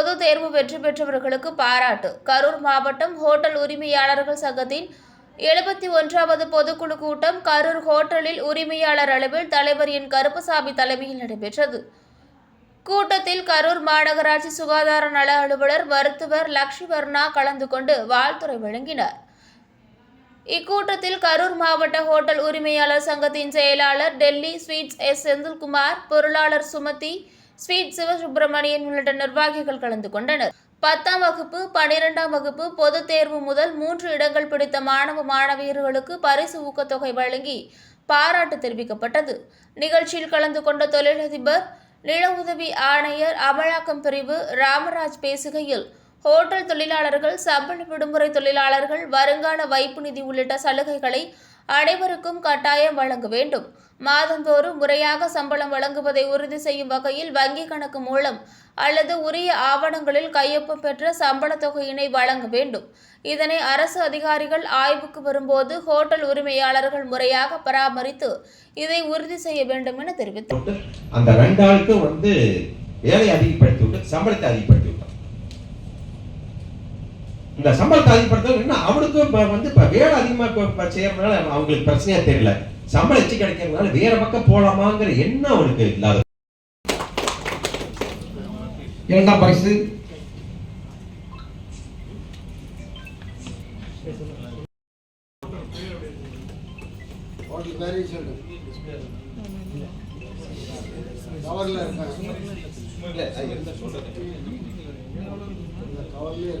பொது தேர்வு வெற்றி பெற்றவர்களுக்கு பாராட்டு. கரூர் மாவட்டம் ஹோட்டல் உரிமையாளர்கள் சங்கத்தின் எழுபத்தி ஒன்றாவது பொதுக்குழு கூட்டம் கரூர் ஹோட்டலில் உரிமையாளர் அளவில் தலைவர் என். கருப்பசாமி தலைமையில் நடைபெற்றது. கூட்டத்தில் கரூர் மாநகராட்சி சுகாதார நல அலுவலர் மருத்துவர் லக்ஷ்மிவர்ணா கலந்து கொண்டு வாழ்த்துறை வழங்கினார். இக்கூட்டத்தில் கரூர் மாவட்ட ஹோட்டல் உரிமையாளர் சங்கத்தின் செயலாளர் டெல்லி ஸ்வீட்ஸ் எஸ். செந்தில்குமார் பொருளாளர் சுமதி ஸ்வீட் சிவசுப்பிரமணியன் உள்ளிட்ட நிர்வாகிகள் கலந்து கொண்டனர். பத்தாம் வகுப்பு பனிரெண்டாம் வகுப்பு பொதுத் தேர்வு முதல் மூன்று இடங்கள் பிடித்த மாணவ மாணவியர்களுக்கு பரிசு ஊக்கத்தொகை வழங்கி பாராட்டு தெரிவிக்கப்பட்டது. நிகழ்ச்சியில் கலந்து கொண்ட தொழிலதிபர் நில உதவி ஆணையர் அமலாக்கம் பிரிவு ராமராஜ் பேசுகையில் ஹோட்டல் தொழிலாளர்கள் சம்பள விடுமுறை தொழிலாளர்கள் வருங்கால வைப்பு நிதி உள்ளிட்ட சலுகைகளை அனைவருக்கும் கட்டாயம் வழங்க வேண்டும். மாதந்தோறும் முறையாக சம்பளம் வழங்குவதை உறுதி செய்யும் வகையில் வங்கிக் கணக்கு மூலம் அல்லது உரிய ஆவணங்களில் கையொப்பம் பெற்ற சம்பள தொகையினை வழங்க வேண்டும். இதனை அரசு அதிகாரிகள் ஆய்வுக்கு வரும்போது ஹோட்டல் உரிமையாளர்கள் முறையாக பராமரித்து இதை உறுதி செய்ய வேண்டும் என தெரிவித்தார். அந்த ரெண்டு ஆளுக்கு வந்து வேலை அதிகப்படுத்தி விட்டு சம்பளத்தை அதிகப்படுத்தி இந்த சம்பளத்தை அதிகப்படுத்த இன்னும் அவனுக்கும் இப்ப வந்து இப்ப வேலை அதிகமா இப்ப இப்ப செய்யறதுனால அவங்களுக்கு பிரச்சனையா தெரியல. சம்பளம் எச்சு கிடைக்கிறதுனால வேற பக்கம் போலாமாங்கிற எண்ணம் அவனுக்கு இல்லாத இரண்டாம் பரிசு. கவர்ல இருக்காங்க கவர்லயே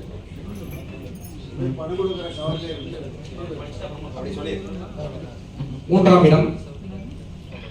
மூன்றாம் இடம்.